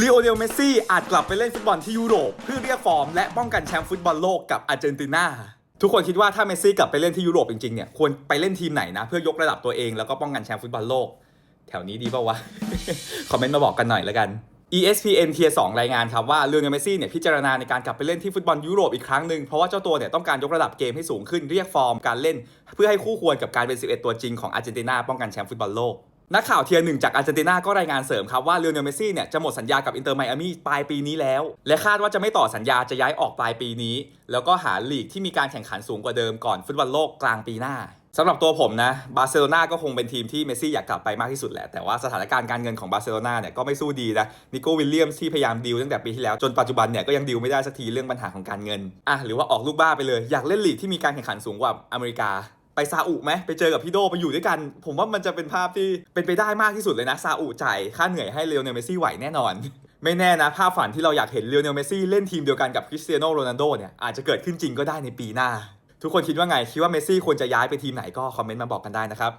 ลีโอเนลเมสซี่อาจกลับไปเล่นฟุตบอลที่ยุโรป เพื่อเรียกฟอร์มและป้องกันแชมป์ฟุตบอลโลกกับอาร์เจนตินาทุกคนคิดว่าถ้าเมสซี่กลับไปเล่นที่ยุโรปจริงๆเนี่ยควรไปเล่นทีมไหนนะ เพื่อยกระดับตัวเองแล้วก็ป้องกันแชมป์ฟุตบอลโลก แถวนี้ดีเปล่าวะ คอมเมนต์มาบอกกันหน่อยแล้วกัน ESPN Tier 2รายงานครับว่าเล o เนลเมสซี่เนี่ยพิจารณาในการกลับไปเล่นที่ฟุตบอลยุโรปอีกครั้งหนึ่งเพราะว่าเจ้าตัวเนี่ยต้องการยกระดับเกมให้สูงขึ้นเรียกฟอร์มการเล่น เพื่อให้คู่ควรกับการเป็น 11 ตัวจริงของอาร์เจนตินาป้องกันแชมป์ฟุตบอลโลก นักข่าวเทียร์หนึ่งจากอาร์เจนตินาก็รายงานเสริมครับว่าเล o เนลเมซี่เนี่ยจะหมดสัญญากับอินเตอร์ไมอามี่ปลายปีนี้แล้ว และคาดว่าจะไม่ต่อสัญญาจะย้ายออกปลายปีนี้ แล้วก็หาลีกที่มีการแข่งขันสูงกว่าเดิมก่อนฟุตบอลโลกกลางปีหน้าสำหรับตัวผมนะบาร์เซโลนาก็คงเป็นทีมที่เมสซี่อยากกลับไปมากที่สุดแหละ แต่ว่าสถานการณ์การเงินของบาร์เซโลนาเนี่ยก็ไม่สู้ดีนะนิโก้วิลเลียมที่พยายามดีลตั้งแต่ปีที่แล้ว จนปัจจุบันเนี่ยก็ยังดีลไม่ได้สักทีเรื่องปัญหาของการเงินอะหรือว่าออกลูกบ้าไปเลย อยากเล่นลีกที่มีการแข่งขันสูงกว่าอเมริกา ไปซาอุไหมไปเจอกับพี่โดไปอยู่ด้วยกัน ผมว่ามันจะเป็นภาพที่เป็นไปได้มากที่สุดเลยนะซาอุจ่ายค่าเหนื่อยให้เลโอเนลเมซี่ไหวแน่นอน ไม่แน่นะ ภาพฝันที่เราอยากเห็นเลโอเนลเมซี่เล่นทีมเดียวกันกับคริสเตียโนโรนัลโดเนี่ยอาจจะเกิดขึ้นจริงก็ได้ในปีหน้า ทุกคนคิดว่าไงคิดว่าเมซี่ควรจะย้ายไปทีมไหนก็คอมเมนต์มาบอกกันได้นะครับ